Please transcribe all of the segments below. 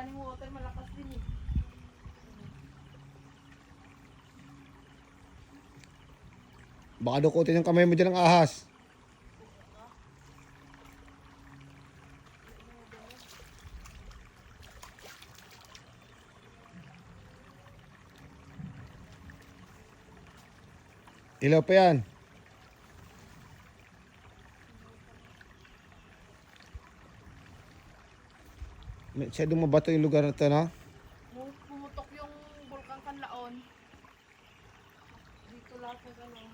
running water, malakas din eh. Baka dukutin yung kamay mo dyan ng ahas. Ilaw pa yan. Masyadong mabato yung lugar na to, no? Pumutok yung Bulkang Kanlaon, dito lahat na gano'n.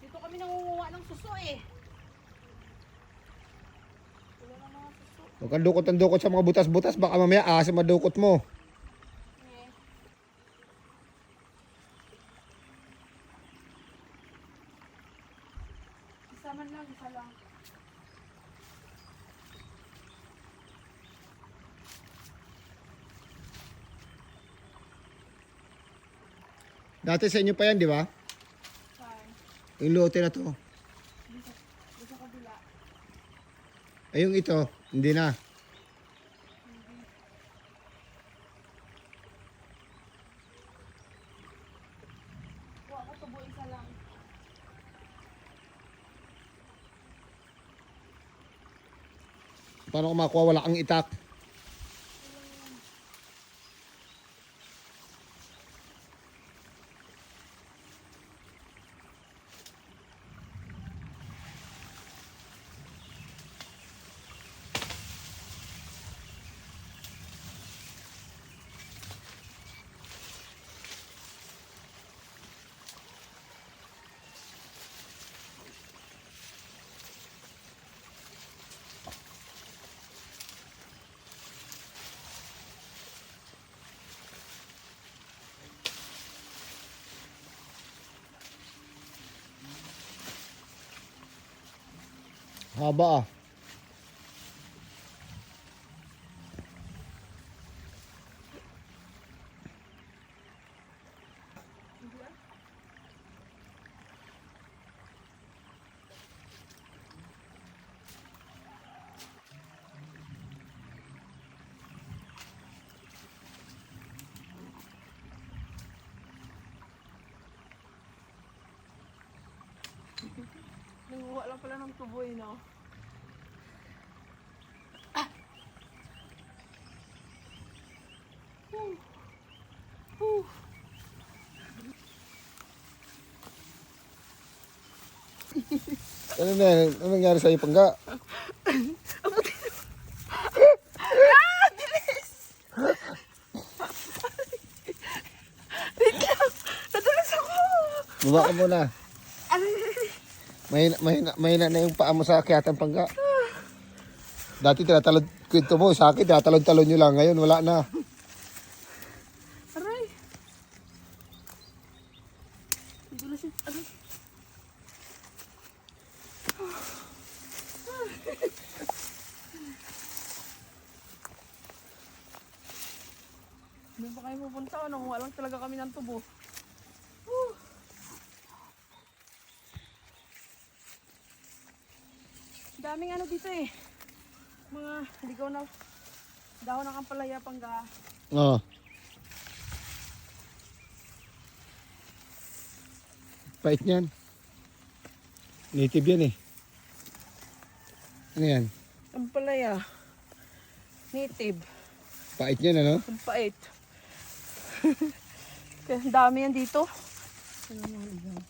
Dito kami nangunguha ng suso eh. Wala na mga suso. Huwag kang dukot ang dukot sa mga butas-butas. Baka mamaya ang madukot mo. Eh. Isa man lang, isa lang. Dati sa inyo pa yan, di ba? Saan? Yung lote na to. Dito, dito sa kabila. Ay, yung ito, hindi na. Paano ko makuha? Wala kang itak. Haba ah. Nanguha lang pala ng tubo eh, no? Ano na? Ano nangyari sa'yo, pangga? Ako! Baba ka muna. Mahina, mahina, mahina na yung paa mo sa akyatan, pangga. Dati tinatalon, kwento mo sa akin, tinatalon-talon nyo lang. Ngayon, wala na. Aray! Nadulas yung... Aray! Doon pa kayo pupunta o nanguha lang talaga kami ng tubo. Daming ano dito eh. Mga ligaw na dahon ng ampalaya pangga. Oo. Pait niyan. Native yan eh. Ano yan? Ampalaya. Native. Pait niyan ano? Ang pait. Kaya ang dami yan dito. Ano mga ligaw.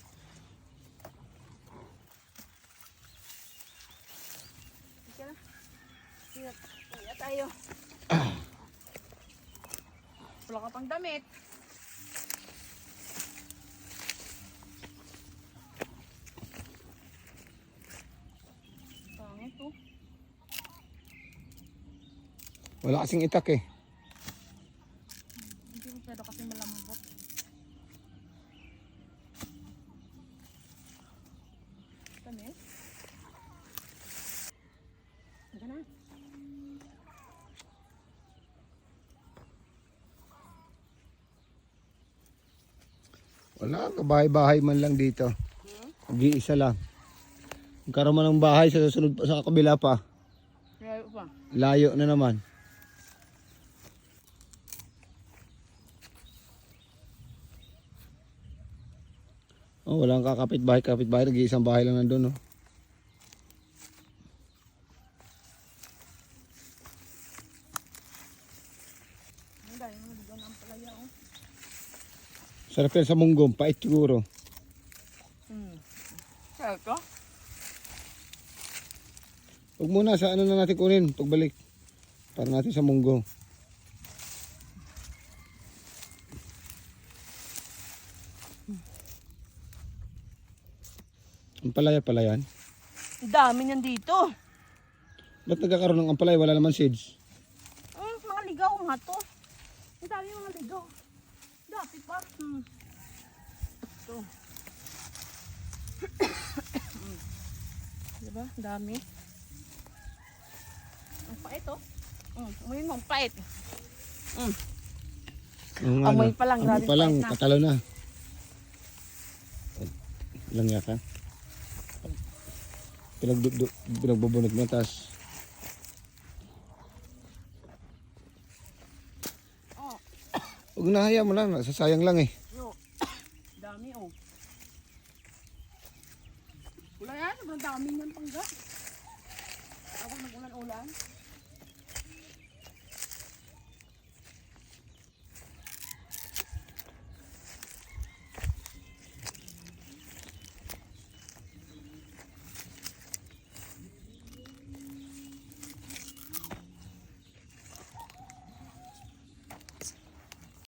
Sige na. Sige tayo. Wala ka pang damit. Pangit oh. Wala kasing itak eh. Hindi masyado kasi malambot. Kami? Wala, kabahay-bahay man lang dito. Mag-iisa lang. Magkaroon man ng bahay sa susunod pa sa kabila pa. Layo pa. Layo na naman. Oh, walang kakapit bahay, kapit bahay, nag-iisang bahay lang nandoon. Oh. Ang dami mga dugan ang palaya, oh. Sarap yan sa munggong, pait siguro. Hmm. Kaya ko? Huwag muna, sa ano na natin kunin, pagbalik. Para natin sa munggo. Ang palaya pala yan. Ang dami niyan dito. Ba't nagkakaroon ng ampalaya? Wala naman seeds. Hmm, mga ligaw nga to. Ang dami mga ligaw. Dati pa. Hmm. Ito. Diba? Dami. Ang pait oh. Hmm, umuyin mo, ang pait. Hmm. Oo nga, Amoy no? pa lang, Amoy pa lang, na. patalo na. Lang yata. Pinagdu- pinagbubunot mo, tas Oh, huwag na hayaan mo lang, sasayang lang eh. yo. dami oh. Wala yan, sobrang dami niyan pangga. Ako nag-ulan-ulan.